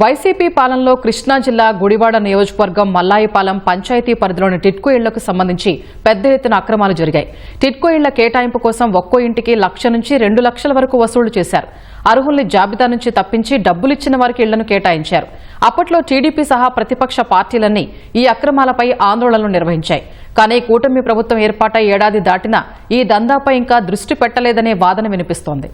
YCP పాలనలో కృష్ణా జిల్లా గుడివాడ నియోజకవర్గం మల్లాయిపాలెం పంచాయతీ పరిధిలోని టిట్కో ఇళ్ళకు సంబంధించి పెద్ద ఎత్తున అక్రమాలు జరిగాయి. టిట్కో ఇళ్ళ కేటాయింపు కోసం ఒక్కో ఇంటికి లక్ష నుంచి రెండు లక్షల వరకు వసూలు చేశారు. అర్హుల్ని జాబితా నుంచి తప్పించి డబ్బులిచ్చిన వారికి ఇళ్ళను కేటాయించారు. అప్పట్లో టీడీపీ సహా ప్రతిపక్ష పార్టీలన్నీ ఈ అక్రమాలపై ఆందోళనలు నిర్వహించాయి. కానీ కూటమి ప్రభుత్వం ఏర్పాటై ఏడాది దాటినా ఈ దందాపై ఇంకా దృష్టి పెట్టలేదనే వాదన వినిపిస్తోంది.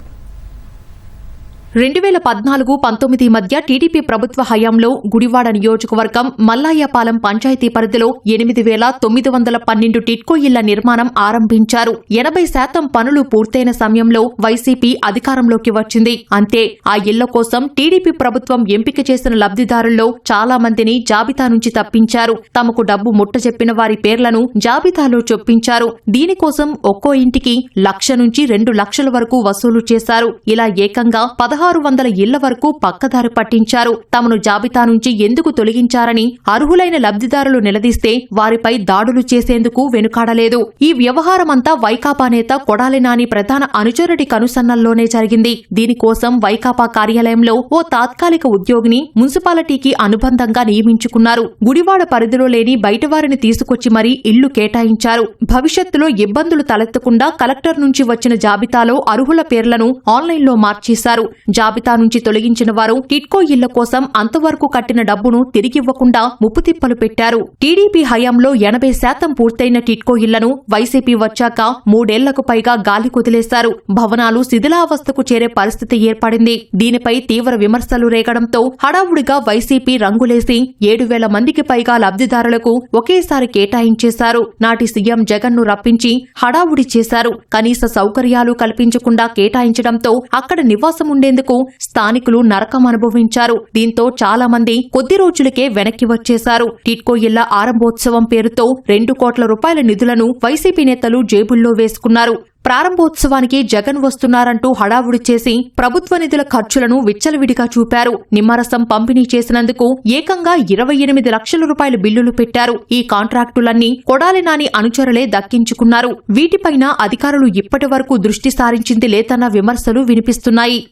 రెండు వేల పద్నాలుగు పంతొమ్మిది మధ్య టీడీపీ ప్రభుత్వ హయాంలో గుడివాడ నియోజకవర్గం మల్లాయపాలెం పంచాయతీ పరిధిలో ఎనిమిది వేల తొమ్మిది వందల పన్నెండు టిట్కో ఇళ్ళ నిర్మాణం ఆరంభించారు. ఎనభై శాతం పనులు పూర్తయిన సమయంలో వైసీపీ అధికారంలోకి వచ్చింది. అంతే ఆ ఇళ్ళ కోసం టీడీపీ ప్రభుత్వం ఎంపిక చేసిన లబ్దిదారుల్లో చాలా మందిని జాబితా నుంచి తప్పించారు. తమకు డబ్బు ముట్టజెప్పిన వారి పేర్లను జాబితాలో చొప్పించారు. దీనికోసం ఒక్కో ఇంటికి లక్ష నుంచి రెండు లక్షల వరకు వసూలు చేశారు. ఇలా ఏకంగా పదహారు వందల ఇళ్ళ వరకు పక్కదారి పట్టించారు. తమను జాబితా నుంచి ఎందుకు తొలగించారని అర్హులైన లబ్దిదారులు నిలదీస్తే వారిపై దాడులు చేసేందుకు వెనుకాడలేదు. ఈ వ్యవహారమంతా వైకాపా నేత కొడాలి నాని ప్రధాన అనుచరుడి కనుసన్నల్లోనే జరిగింది. దీనికోసం వైకాపా కార్యాలయంలో ఓ తాత్కాలిక ఉద్యోగిని మున్సిపాలిటీకి అనుబంధంగా నియమించుకున్నారు. గుడివాడ పరిధిలో లేని బయటవారిని తీసుకొచ్చి మరీ ఇళ్ళు కేటాయించారు. భవిష్యత్తులో ఇబ్బందులు తలెత్తకుండా కలెక్టర్ నుంచి వచ్చిన జాబితాలో అర్హుల పేర్లను ఆన్లైన్లో మార్చేశారు. జాబితా నుంచి తొలగించిన వారు టిట్కో ఇళ్ళ కోసం అంతవరకు కట్టిన డబ్బును తిరిగివ్వకుండా ముప్పుతిప్పలు పెట్టారు. టీడీపీ హయాంలో ఎనభై శాతం పూర్తయిన టిట్కో ఇళ్ళను వైసీపీ వచ్చాక మూడేళ్ళకు పైగా గాలి కుదిలేశారు. భవనాలు శిథిలావస్థకు చేరే పరిస్థితి ఏర్పడింది. దీనిపై తీవ్ర విమర్శలు రేగడంతో హడావుడిగా వైసీపీ రంగులేసి ఏడు వేల మందికి పైగా లబ్దిదారులకు ఒకేసారి కేటాయించేశారు. నాటి సీఎం జగన్ను రప్పించి హడావుడి చేశారు. కనీస సౌకర్యాలు కల్పించకుండా కేటాయించడంతో అక్కడ నివాసం ఉండేందుకు స్థానికులు నరకం అనుభవించారు. దీంతో చాలా మంది కొద్ది రోజులకే వెనక్కి వచ్చేశారు. టిట్కో ఇళ్ళ ఆరంభోత్సవం పేరుతో రెండు కోట్ల రూపాయల నిధులను వైసీపీ నేతలు జేబుల్లో వేసుకున్నారు. ప్రారంభోత్సవానికి జగన్ వస్తున్నారంటూ హడావుడి చేసి ప్రభుత్వ నిధుల ఖర్చులను విచ్చలవిడిగా చూపారు. నిమ్మరసం పంపిణీ చేసినందుకు ఏకంగా ఇరవై ఎనిమిది లక్షల రూపాయల బిల్లులు పెట్టారు. ఈ కాంట్రాక్టులన్నీ కొడాలి నాని అనుచరులే దక్కించుకున్నారు. వీటిపైన అధికారులు ఇప్పటి దృష్టి సారించింది లేదన్న విమర్శలు వినిపిస్తున్నాయి.